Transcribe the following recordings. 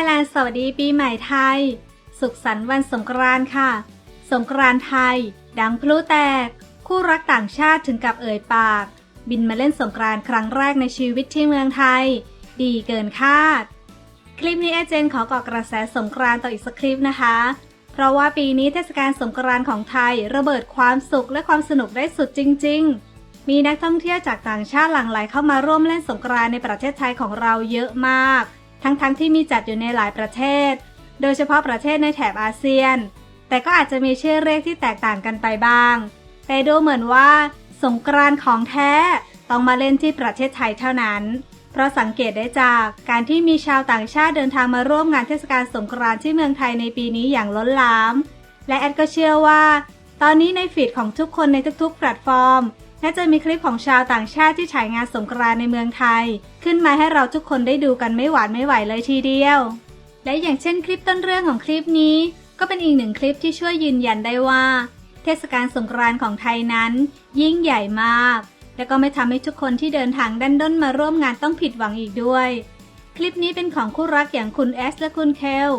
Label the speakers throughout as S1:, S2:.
S1: ยแลนด์สวัสดีปีใหม่ไทย สุขสันต์วันสงกรานต์ค่ะ สงกรานต์ไทย ดังพลุแตก คู่รักต่างชาติถึงกับเอ่ยปาก บินมาเล่นสงกรานต์ครั้งแรกในชีวิตที่เมืองไทย ดีเกินคาด คลิปนี้เอเจนขอเกาะกระแสสงกรานต์ต่ออีกสักคลิปนะคะ เพราะว่าปีนี้เทศกาลสงกรานต์ของไทยระเบิดความสุขและความสนุกได้สุดจริง ๆ มีนักท่องเที่ยวจากต่างชาติหลั่งไหลเข้ามาร่วมเล่นสงกรานต์ในประเทศไทยของเราเยอะมาก ทั้งๆทที่มีจัดอยู่ในหลายประเทศ โดยเฉพาะประเทศในแถบอาเซียน แต่ก็อาจจะมีชื่อเรียกที่แตกต่างกันไปบ้าง แต่ดูเหมือนว่า สงกรานต์ของแท้ต้องมาเล่นที่ประเทศไทยเท่านั้น เพราะสังเกตได้จากการที่มีชาวต่างชาติเดินทางมาร่วมงานเทศกาลสงกรานต์ที่เมืองไทยในปีนี้อย่างล้นหลาม และแอดก็เชื่อว่า ตอนนี้ในฟีดของทุกคนในทุกๆ แพลตฟอร์ม น่าจะมีคลิปของชาวต่างชาติที่ฉายงานสงกรานในเมืองไทย ขึ้นมาให้เราทุกคนได้ดูกันไม่หวานไม่ไหวเลยทีเดียว และอย่างเช่นคลิปต้นเรื่องของคลิปนี้ ก็เป็นอีกหนึ่งคลิปที่ช่วยยืนยันได้ว่า เทศกาลสงกรานของไทยนั้น ยิ่งใหญ่มาก และก็ไม่ทำให้ทุกคนที่เดินทางดันด้นมาร่วมงานต้องผิดหวังอีกด้วย คลิปนี้เป็นของคู่รักอย่างคุณแอสและคุณเคล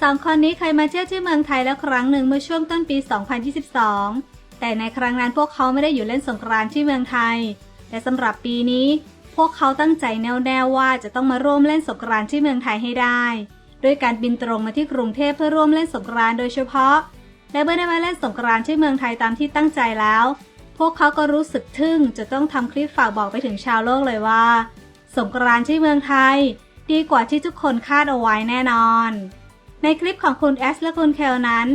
S1: สองคนนี้เคยมาเที่ยวที่เมืองไทยแล้วครั้งหนึ่งเมื่อช่วงต้นปี 2022 แต่ในครั้งนั้นพวกเขาไม่ได้อยู่เล่นสงกรานต์ที่เมืองไทย และสำหรับปีนี้ พวกเขาตั้งใจแน่วแน่ว่าจะต้องมาร่วมเล่นสงกรานต์ที่เมืองไทยให้ได้ด้วยการบินตรงมาที่กรุงเทพเพื่อร่วมเล่นสงกรานต์โดยเฉพาะ และเมื่อได้มาเล่นสงกรานต์ที่เมืองไทยตามที่ตั้งใจแล้ว พวกเขาก็รู้สึกทึ่งจะต้องทำคลิปฝากบอกไปถึงชาวโลกเลยว่า สงกรานต์ที่เมืองไทย ดีกว่าที่ทุกคนคาดเอาไว้แน่นอน ในคลิปของคุณแอสและคุณเคลนั้น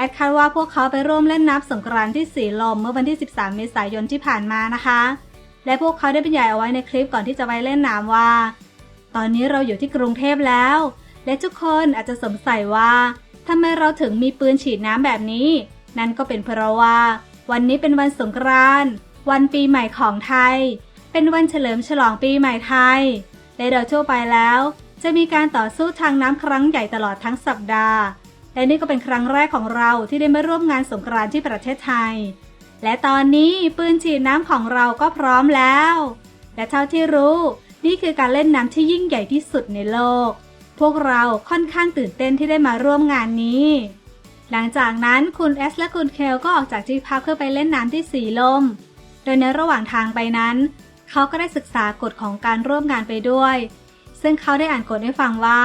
S1: แอดคาดว่าพวกเขาไปร่วมเล่นน้ำสงกรานต์ที่สีลมเมื่อวันที่ 13 เมษายนที่ผ่านมานะคะ และพวกเขาได้บรรยายเอาไว้ในคลิปก่อนที่จะไปเล่นน้ำว่า ตอนนี้เราอยู่ที่กรุงเทพแล้ว และทุกคนอาจจะสงสัยว่าทำไมเราถึงมีปืนฉีดน้ำแบบนี้ นั่นก็เป็นเพราะว่า วันนี้เป็นวันสงกรานต์วันปีใหม่ของไทย เป็นวันเฉลิมฉลองปีใหม่ไทย และโดยทั่วไปแล้ว จะมีการต่อสู้ทางน้ำครั้งใหญ่ตลอดทั้งสัปดาห์ และนี่ก็เป็นครั้งแรกของเราที่ได้มาร่วมงานสงกรานต์ที่ประเทศไทย และตอนนี้ปืนฉีดน้ำของเราก็พร้อมแล้ว และเท่าที่รู้ นี่คือการเล่นน้ำที่ยิ่งใหญ่ที่สุดในโลก พวกเราค่อนข้างตื่นเต้นที่ได้มาร่วมงานนี้ หลังจากนั้นคุณแอสและคุณเคลก็ออกจากที่พักเพื่อไปเล่นน้ำที่สีลม โดยในระหว่างทางไปนั้น เขาก็ได้ศึกษากฎของการร่วมงานไปด้วย ซึ่งเขาได้อ่านกฎให้ฟังว่า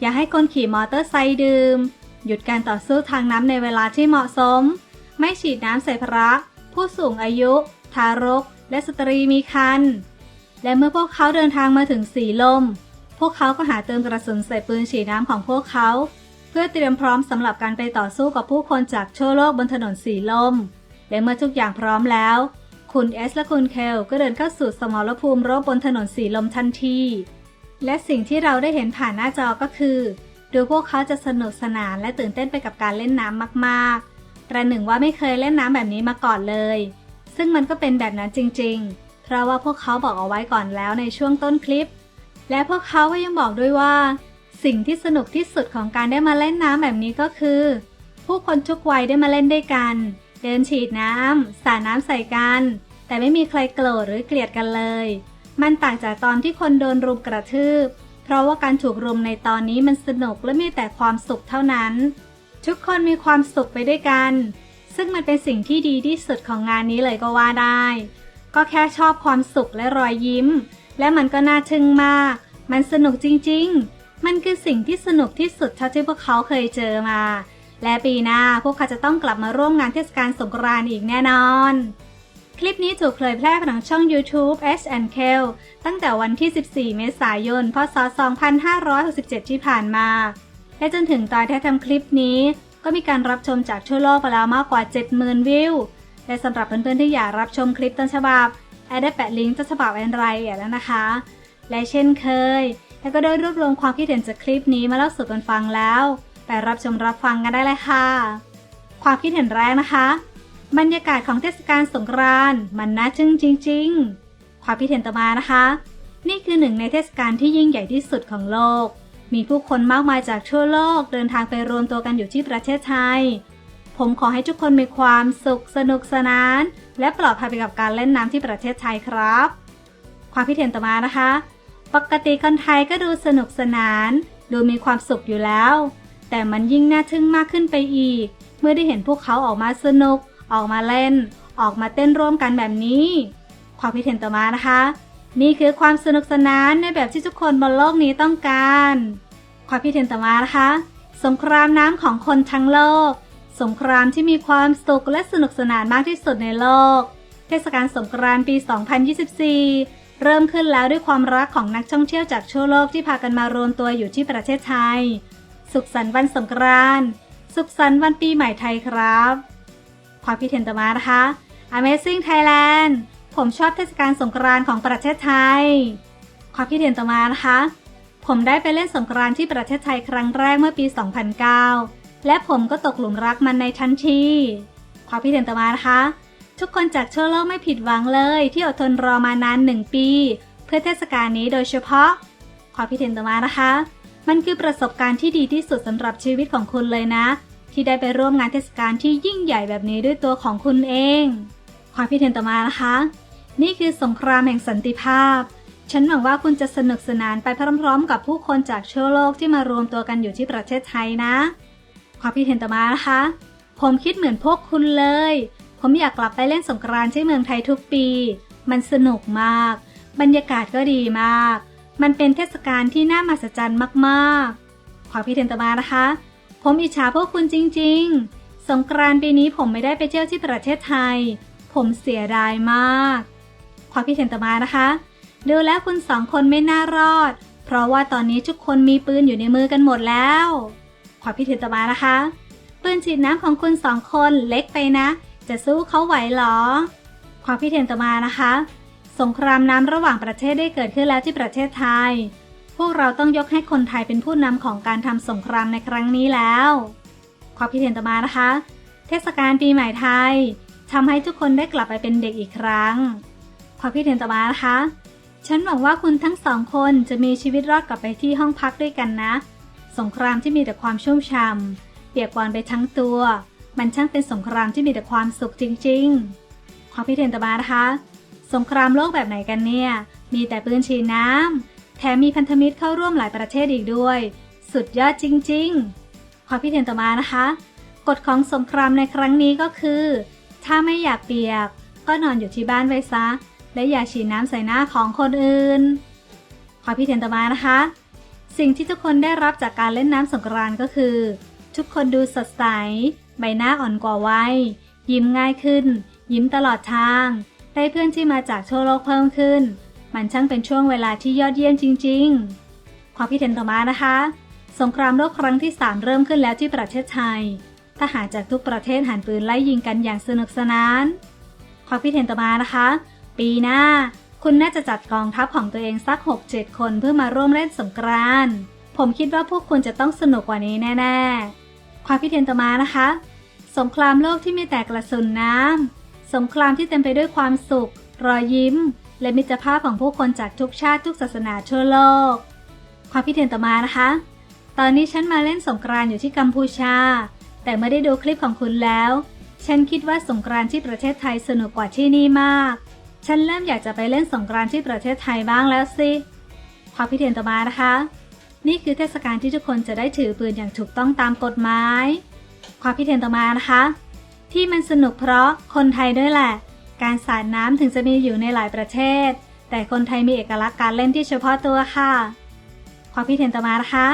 S1: อย่าให้คนขี่มอเตอร์ไซค์ดื่ม หยุดการต่อสู้ทางน้ำในเวลาที่เหมาะสม ไม่ฉีดน้ำใส่พระ ผู้สูงอายุ ทารก และสตรีมีครรภ์และเมื่อพวกเขาเดินทางมาถึงสีลม พวกเขาก็หาเติมกระสุนใส่ปืนฉีดน้ำของพวกเขา เพื่อเตรียมพร้อมสำหรับการไปต่อสู้กับผู้คนจากทั่วโลกบนถนนสีลม และเมื่อทุกอย่างพร้อมแล้ว คุณเอสและคุณเคลก็เดินเข้าสู่สมรภูมิรบบนถนนสีลมทันที และสิ่งที่เราได้เห็นผ่านหน้าจอก็คือ ดูพวกเขาจะสนุกสนานและตื่นเต้นไปกับการเล่นน้ำมากๆ ประหนึ่งว่าไม่เคยเล่นน้ำแบบนี้มาก่อนเลย ซึ่งมันก็เป็นแบบนั้นจริง ๆ เพราะว่าพวกเขาบอกเอาไว้ก่อนแล้วในช่วงต้นคลิป และพวกเขาก็ยังบอกด้วยว่า สิ่งที่สนุกที่สุดของการได้มาเล่นน้ำแบบนี้ก็คือ ผู้คนทุกวัยได้มาเล่นด้วยกัน เดินฉีดน้ำสาดน้ำใส่กัน แต่ไม่มีใครโกรธหรือเกลียดกันเลย มันต่างจากตอนที่คนโดนรุมกระทืบ เพราะว่าการถูกรุมในตอนนี้มันสนุกและมีแต่ความสุขเท่านั้น ทุกคนมีความสุขไปด้วยกัน ซึ่งมันเป็นสิ่งที่ดีที่สุดของงานนี้เลยก็ว่าได้ ก็แค่ชอบความสุขและรอยยิ้ม และมันก็น่าทึ่งมาก มันสนุกจริงๆ มันคือสิ่งที่สนุกที่สุดเท่าที่พวกเขาเคยเจอมา และปีหน้าพวกเขาจะต้องกลับมาร่วมงานเทศกาลสงกรานต์อีกแน่นอน คลิปนี้ถูกเผยแพร่ผ่านช่อง YouTube S and k e l ตั้งแต่วันที่ 14 เมษายน พศ 2567 ที่ผ่านมา และจนถึงตอนที่ทำคลิปนี้ ก็มีการรับชมจากทั่วโลกไปแล้วมากกว่า 70,000 วิว และสำหรับเพื่อนๆที่อยากรับชมคลิปต้นฉบับแอดได้แปะลิงก์ต้นฉบับไว้ในรอยดแล้วนะคะ และเช่นเคยแล้วก็ได้รวบรวมความคิดเห็นจากคลิปนี้มาเล่าสู่กันฟังแล้ว ไปรับชมรับฟังกันได้เลยค่ะ ความคิดเห็นแรกนะคะ บรรยากาศของเทศกาลสงกรานต์มันน่าจึ้งจริง ๆ ความคิดเห็นต่อมานะคะ นี่คือหนึ่งในเทศกาลที่ยิ่งใหญ่ที่สุดของโลก มีผู้คนมากมายจากทั่วโลกเดินทางไปรวมตัวกันอยู่ที่ประเทศไทย ผมขอให้ทุกคนมีความสุขสนุกสนาน และปลอดภัยไปกับการเล่นน้ำที่ประเทศไทยครับ ความคิดเห็นต่อมานะคะ ปกติคนไทยก็ดูสนุกสนาน ดูมีความสุขอยู่แล้ว แต่มันยิ่งน่าทึ่งมากขึ้นไปอีก เมื่อได้เห็นพวกเขาออกมาสนุก ออกมาเล่น ออกมาเต้นร่วมกันแบบนี้ ความคิดเห็นต่อมานะคะ นี่คือความสนุกสนานในแบบที่ทุกคนบนโลกนี้ต้องการ ความคิดเห็นต่อมานะคะ สงครามน้ำของคนทั้งโลก สงครามที่มีความสุขและสนุกสนานมากที่สุดในโลก เทศกาลสงกรานต์ปี 2024 เริ่มขึ้นแล้วด้วยความรักของนักท่องเที่ยวจากทั่วโลกที่พากันมารวมตัวอยู่ที่ประเทศไทย สุขสันต์วันสงกรานต์ สุขสันต์วันปีใหม่ไทยครับ ความคิดเห็นต่อมานะคะ Amazing Thailand ผมชอบเทศกาลสงกรานต์ของประเทศไทย ความคิดเห็นต่อมานะคะ ผมได้ไปเล่นสงกรานต์ที่ประเทศไทยครั้งแรกเมื่อปี 2009 และผมก็ตกหลุมรักมันในทันที ความคิดเห็นต่อมานะคะ ทุกคนจากทั่วโลกไม่ผิดหวังเลย ที่อดทนรอมานานหนึ่งปี เพื่อเทศกาลนี้โดยเฉพาะ ความคิดเห็นต่อมานะคะ มันคือประสบการณ์ที่ดีที่สุดสำหรับชีวิตของคุณเลยนะ ที่ได้ไปร่วมงานเทศกาลที่ยิ่งใหญ่แบบนี้ด้วยตัวของคุณเอง ความคิดเห็นต่อมานะคะ นี่คือสงครามแห่งสันติภาพ ฉันหวังว่าคุณจะสนุกสนานไปพร้อมๆ กับผู้คนจากทั่วโลกที่มารวมตัวกันอยู่ที่ประเทศไทยนะ ความคิดเห็นต่อมานะคะ ผมคิดเหมือนพวกคุณเลย ผมอยากกลับไปเล่นสงกรานต์ที่เมืองไทยทุกปี มันสนุกมาก บรรยากาศก็ดีมาก มันเป็นเทศกาลที่น่ามหัศจรรย์มากๆ ความคิดเห็นต่อมานะคะ ผมอิจฉาพวกคุณจริง ๆ สงกรานต์ปีนี้ผมไม่ได้ไปเที่ยวที่ประเทศไทย ผมเสียดายมาก ความคิดเห็นต่อมานะคะ ดูแล้วคุณสองคนไม่น่ารอด เพราะว่าตอนนี้ทุกคนมีปืนอยู่ในมือกันหมดแล้ว ความคิดเห็นต่อมานะคะ ปืนฉีดน้ำของคุณสองคนเล็กไปนะ จะสู้เขาไหวหรอ ความคิดเห็นต่อมานะคะ สงครามน้ำระหว่างประเทศได้เกิดขึ้นแล้วที่ประเทศไทย พวกเราต้องยกให้คนไทยเป็นผู้นำของการทำสงครามในครั้งนี้แล้ว ความคิดเห็นต่อมานะคะ เทศกาลปีใหม่ไทยทำให้ทุกคนได้กลับไปเป็นเด็กอีกครั้ง ความคิดเห็นต่อมานะคะ ฉันหวังว่าคุณทั้งสองคนจะมีชีวิตรอดกลับไปที่ห้องพักด้วยกันนะ สงครามที่มีแต่ความชุ่มฉ่ำเปียกปอนไปทั้งตัว มันช่างเป็นสงครามที่มีแต่ความสุขจริง ๆ ความคิดเห็นต่อมานะคะ สงครามโลกแบบไหนกันเนี่ย มีแต่ปืนฉีดน้ำ แถมมีพันธมิตรเข้าร่วมหลายประเทศอีกด้วย สุดยอดจริงๆ ความคิดเห็นต่อมานะคะ กฎของสงครามในครั้งนี้ก็คือ ถ้าไม่อยากเปียก ก็นอนอยู่ที่บ้านไว้ซะ และอย่าฉีดน้ำใส่หน้าของคนอื่น ความคิดเห็นต่อมานะคะ สิ่งที่ทุกคนได้รับจากการเล่นน้ำสงกรานก็คือ ทุกคนดูสดใส ใบหน้าอ่อนกว่าวัยยิ้มง่ายขึ้น ยิ้มตลอดทาง ได้เพื่อนที่มาจากทั่วโลกเพิ่มขึ้น มันช่างเป็นช่วงเวลาที่ยอดเยี่ยมจริง ๆ ความคิดเห็นต่อมานะคะ สงครามโลกครั้งที่ 3 เริ่มขึ้นแล้วที่ประเทศไทย ทหารจากทุกประเทศหันปืนไล่ยิงกันอย่างสนุกสนาน ความคิดเห็นต่อมานะคะ ปีหน้า คุณน่าจะจัดกองทัพของตัวเองสัก 6-7 คนเพื่อมาร่วมเล่นสงกรานต์ ผมคิดว่าพวกคุณจะต้องสนุกกว่านี้แน่ ๆ ความคิดเห็นต่อมานะคะ สงครามโลกที่มีแต่กระสุนน้ำสงครามที่เต็มไปด้วยความสุข รอยยิ้ม และมิตรภาพของผู้คนจากทุกชาติทุกศาสนาทั่วโลก ความคิดเห็นต่อมานะคะ ตอนนี้ฉันมาเล่นสงกรานต์อยู่ที่กัมพูชา แต่เมื่อได้ดูคลิปของคุณแล้ว ฉันคิดว่าสงกรานต์ที่ประเทศไทยสนุกกว่าที่นี่มาก ฉันเริ่มอยากจะไปเล่นสงกรานต์ที่ประเทศไทยบ้างแล้วสิ ความคิดเห็นต่อมานะคะ นี่คือเทศกาลที่ทุกคนจะได้ถือปืนอย่างถูกต้องตามกฎหมาย ความคิดเห็นต่อมานะคะ ที่มันสนุกเพราะคนไทยด้วยแหละ การสาดน้ำถึงจะมีอยู่ในหลายประเทศ แต่คนไทยมีเอกลักษณ์การเล่นที่เฉพาะตัวค่ะ ความคิดเห็นต่อมานะคะ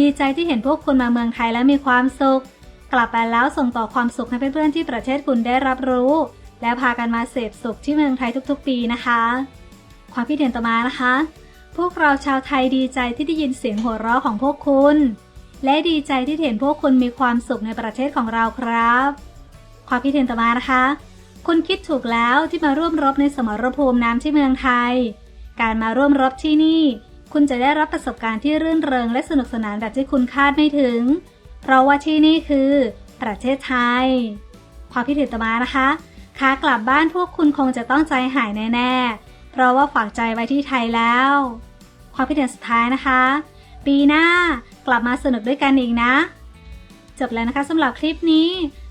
S1: ดีใจที่เห็นพวกคุณมาเมืองไทยแล้วมีความสุข กลับไปแล้วส่งต่อความสุขให้เพื่อนๆที่ประเทศคุณได้รับรู้ และพากันมาเสพสุขที่เมืองไทยทุกๆ ปีนะคะ ความคิดเห็นต่อมานะคะ พวกเราชาวไทยดีใจที่ได้ยินเสียงหัวเราะของพวกคุณ และดีใจที่เห็นพวกคุณมีความสุขในประเทศของเราครับ ความคิดเห็นต่อมานะคะ คุณคิดถูกแล้วที่มาร่วมรบในสมรภูมิน้ำที่เมืองไทย การมาร่วมรบที่นี่ คุณจะได้รับประสบการณ์ที่รื่นเริงและสนุกสนานแบบที่คุณคาดไม่ถึง เพราะว่าที่นี่คือ ประเทศไทย ความคิดเห็นต่อมานะคะขากลับบ้านพวกคุณคงจะต้องใจหายแน่ๆ เพราะว่าฝากใจไว้ที่ไทยแล้ว ความคิดเห็นสุดท้ายนะคะ ปีหน้ากลับมาสนุกด้วยกันอีกนะ จบแล้วนะคะสำหรับคลิปนี้